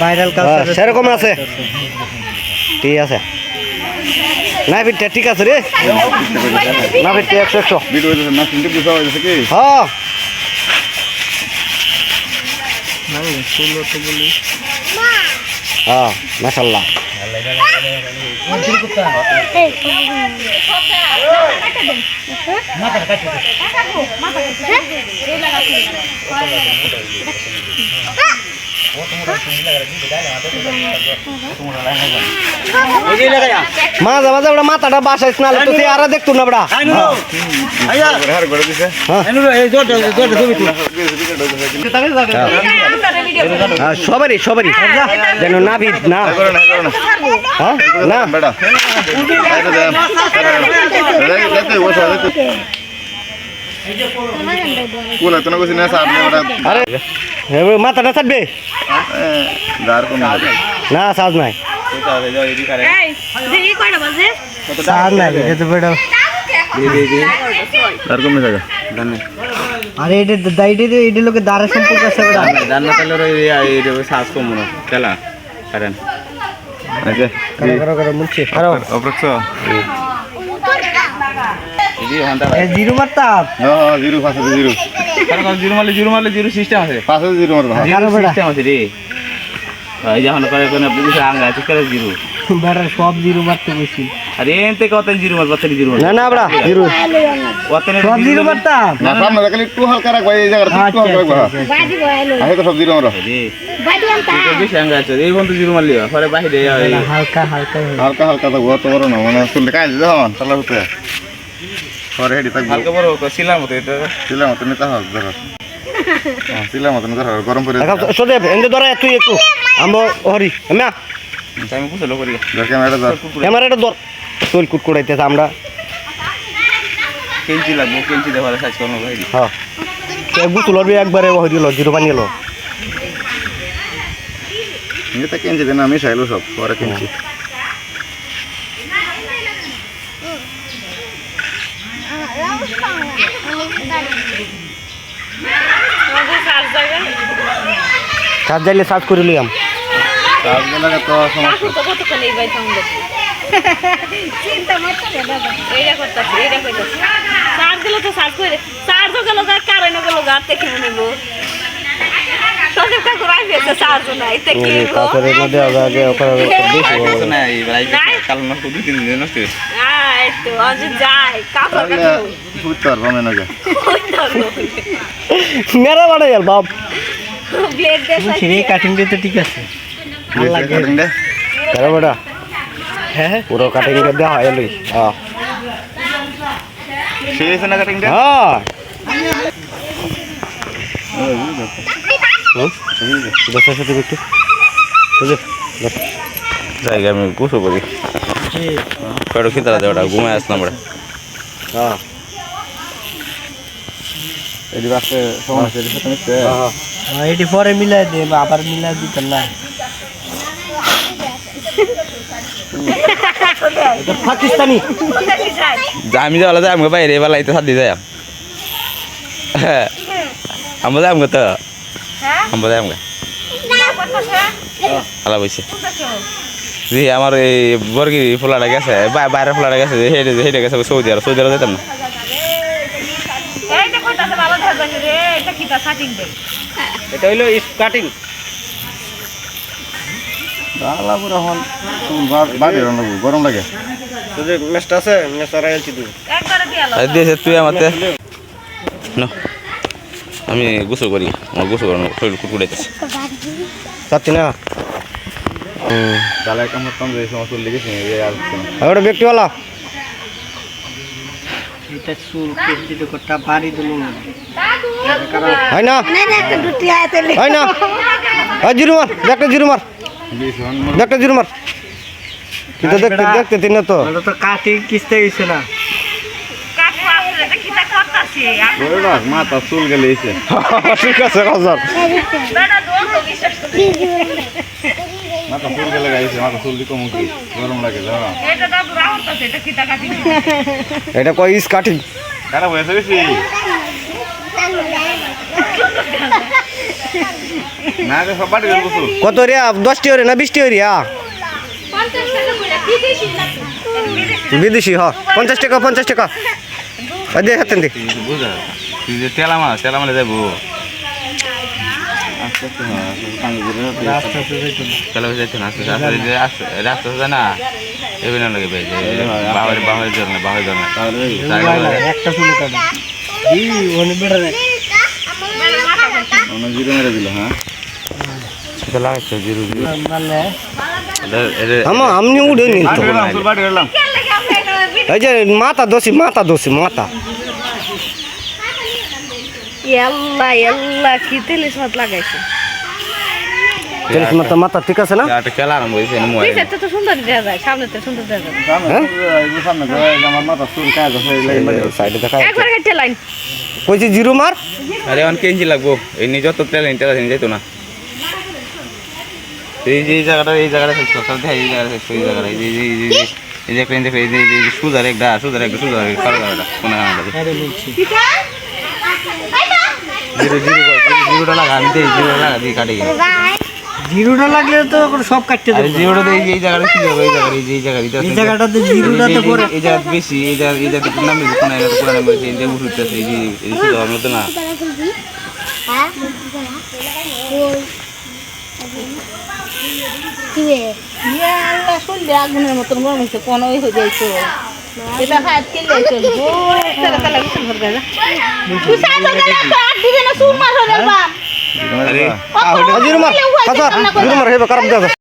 Viral সেরকম আছে। ঠিক আছে। না ফিরটা ঠিক আছে রে? না ফিরটা একশো একশো হ্যাঁ হ্যাঁ মাসাল্লাহ মাথা মাঝে মাঝে ওটা মাথাটা বাসাইস না তুই আর দেখতো না বড়া করে হ্যাঁ সবারই সবারই। যেন না না। হ্যাঁ না। আরে। মাথাটা ছাড়বে দার কোন না সাজ নাই সাজ নাই এটা তো বেটা দার কোন জায়গা আরে এটা দাইটে তো এটা লোকে দাঁড়া সম্পর্ক আছে বেটা জান্নাত আলোর এই এই সাজ কম না খেলা কারেন আচ্ছা করো করো করো মুনছি করো অপ্রক্ষ এই হন্তা এ জিরো মারতাম হ্যাঁ হ্যাঁ জিরো পাঁচ জিরো কারণ জিরো মারলে জিরো মারলে জিরো সিস্টেম আছে পাঁচ জিরো মারবা বেটা সিস্টেম আছে রে। এই যখন করে কোন পুলিশ আঙ্গা আছে করে জিরো? বেটা সব জিরো মারতে বেশি আর এন থেকে কত জিরো মার কত জিরো না না বড়া জিরো। কত সব জিরো মারতাম না সামনে রাখলে একটু হালকা রাখবা এই জায়গাটা একটু আচ্ছা হালকা রাখবা। আচ্ছা, আহে তো সব জিরো মারবা রে বেশি আঙ্গা আছে এই বন্ধু জিরো মারলি পরে আচ্ছা। হালকা হালকা। হালকা হালকা থাকব অত বড় না মানে চুললে কাজ যখন তাহলে হতে পরে হেডি থাকব। হালকা বড় শিলার মতো এটা। শিলা মতো নিতে হবে ধরো। শিলা মতো নিতে হবে গরম করে সোদে এন্ড ধরা তুই একটু। আমবো হরি এমা। আমি বুঝলো করি দেখে মেয়েটা ধর। এমার এটা ধর। চুল কুটকুড়াইতেছে আমরা। কেঞ্চি লাগবো কেঞ্চি দেওয়ার সাইজ করব ভাই। হ্যাঁ। একবারে হরি লো জিরো বানিয়ে লো এটা কিনছি দিন আমি চাইলো সব পরে কিনছি সাজ যাইলে সাজ করে লিয়াম কাজ গেলে তো সমস্যা চিন্তা মারতে দাদা এইটা করতেছি এইটা করতেছি চার্জ দিলে তো চার্জ করে চার্জও গেল গা কারেন্টও গেল গা দেখে নিব সজীব ঠাকুর আইসে চার্জও নাই তে কি হলো? তারপরে মধ্যে আগে ওখানে বেশি কিছু নাই ভাই কাল নষ্ট দুই তিন দিন নষ্ট হয়েছে হ্যাঁ এই তো আজ যাই কাপড় তাহলে বুঝতে পারব আমি নাকি। মেরা বাড়াই আর বাপ। ব্লেড কাটিং দিয়ে তো ঠিক আছে। হ্যাঁ? পুরো কাটিং করে দেওয়া হয় লই হ্যাঁ আছে না হ্যাঁ জায়গা আমি গোসল করি। কয়টা খেতে ওটা ঘুমায় আসলাম আমরা। হ্যাঁ এটি বাসে সমস্যা এটি সাথে মিশছে এটি পরে মিলাই দে আবার মিলাই দিতাম না। পাকিস্তানি। আমি যাওয়ালে যাই আমাকে বাইরে এবার লাইতে সাদি যাই আমরা যাই আমাকে তো। আমরা যাই আমাকে আলা বইছে। জি আমার এই বর্গি ফুলাটা গেছে বা- বাইরের ফুলাটা গেছে যে হেঁটে হেঁটে গেছে সৌদি আরব সৌদি আরব যেতাম না। এটা হইল কাটিং। লাগবো গরম লাগে। তোদের মেসটা আছে মেসটা রাখছি তুই একবারে দিয়া আর দিয়েছে তুই আমাতে। আমি গোসল করি আমার গোসল করানো শরীর কুটকুটাইতেছে। চাচ্ছি না। তাহলে যে সমস্যা লেগেছে আর। আর ব্যক্তিওয়ালা। এটা চুল কেটে তো কটা বাড়ি দিল হয় না? আইতে হয় না? হয় জিরো মার একটা জিরো মার। একটা জিরো মার। তুই তো দেখতে দেখতে তিন তো। কাটি কিস্তে গেছে না। মাথা চুল গেলে ঠিক আছে রাজার। বেটা দোল তো বিশ্বাস করি। মাথা চুল গেলে গাইছে মাথা চুল দিকে মুখি গরম লাগে এটা দাদু রাহতাছে এটা কিটা কাটিং? এটা কই ইস কাটিং? খারাপ হয়েছে বেশি না রে সব বাড়ি গেল বসু। কত রিয়া দশটি ওরে না বিশটি করে বিদেশি হ পঞ্চাশ টাকা পঞ্চাশ টাকা। দিয়ে হাতেন দি। বুঝা তুই যে তেলা মাছ তেলা মালে যাব হ্যাঁ একটা জিরো মেরে দিল হ্যাঁ? মানে আমা আমনি উড়ে নিন এই যে মাথা দোষী মাথা দোষী মাথা। ಎಲ್ಲ ಎಲ್ಲ কি তেলিস তেলিশ মাথা মাথা ঠিক আছে না? একটা খেলা আরম্ভ হয়েছে মোবাইল। পিছেরটা তো সুন্দর দেখা যায় সামনে তো সুন্দর দেখা যায়। সামনে সামনে করে আমার মাথা চুল কাজ আছে সাইডে দেখা একবার কেটে লাইন। কইছি জিরো মার? আরে অন কেঞ্জি লাগবো? এই নিয়ে যত তেল তেল আছে যাইতো না। এই যে এই জায়গাটা এই জায়গাটা শেষ করতে হবে এই জায়গাটা শেষ এই জায়গাটা। এই যে এই যে- এই যে এই যে এই যে এই সুজার একটা সুজার একটা সুজার একটা কালোটা কোন আরে বলছি। জিরো জিরো জিরোটা লাগা আমি দেই জিরোটা লাগা দিয়ে কাটি জিরোটা লাগলে তো সব কাটতে দেবো জিরোটা এই এই জায়গাটা কি হবে? এই জায়গাটা এই যে এই জায়গাটা। এই জায়গাটাতে জিরোটাতে পরে এই জায়গা বেশি এই জায়গা এই জায়গা কোন নামে কোন নামে কোন নামে এই যে উঠতেছে এই যে এই যে সুজার মতো না। আল্লাহ শুনলে আগুনের মতন গরম কোনো হয়ে। যাইতো এটা হাত ভর তুই তো আট সুর মার যাবা আরে জিরো মার কথা জিরো মার হেবে খারাপ দেবে